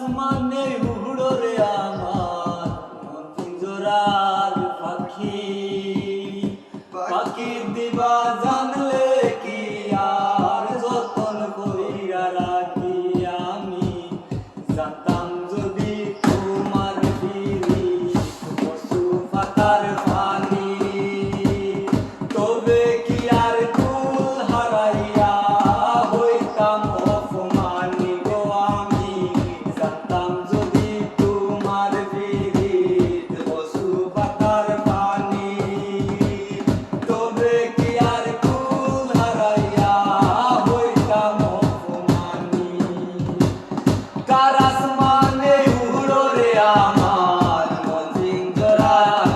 আসমানে উড়ো রে আমার মন জোরার পাখি। পাখি দিবা 감사합니다.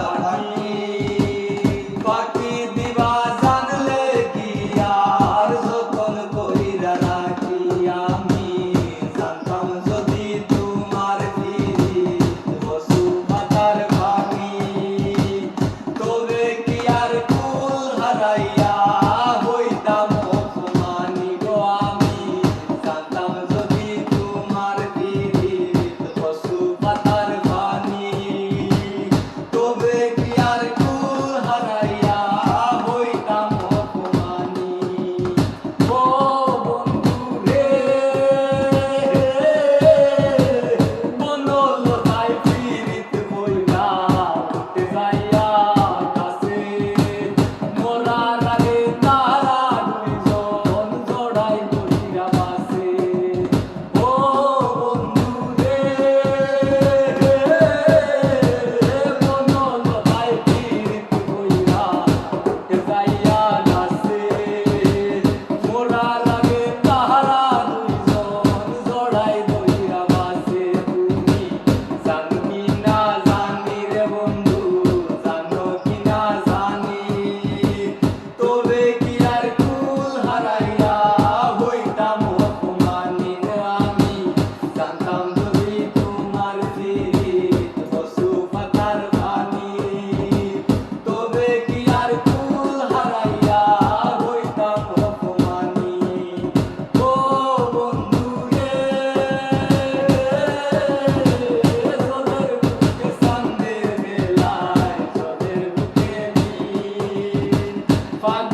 fun.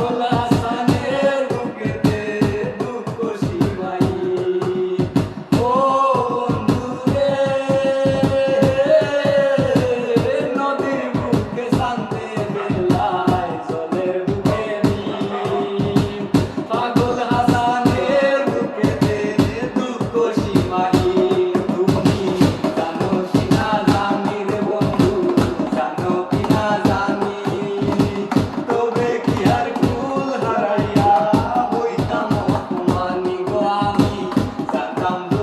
감사합니다.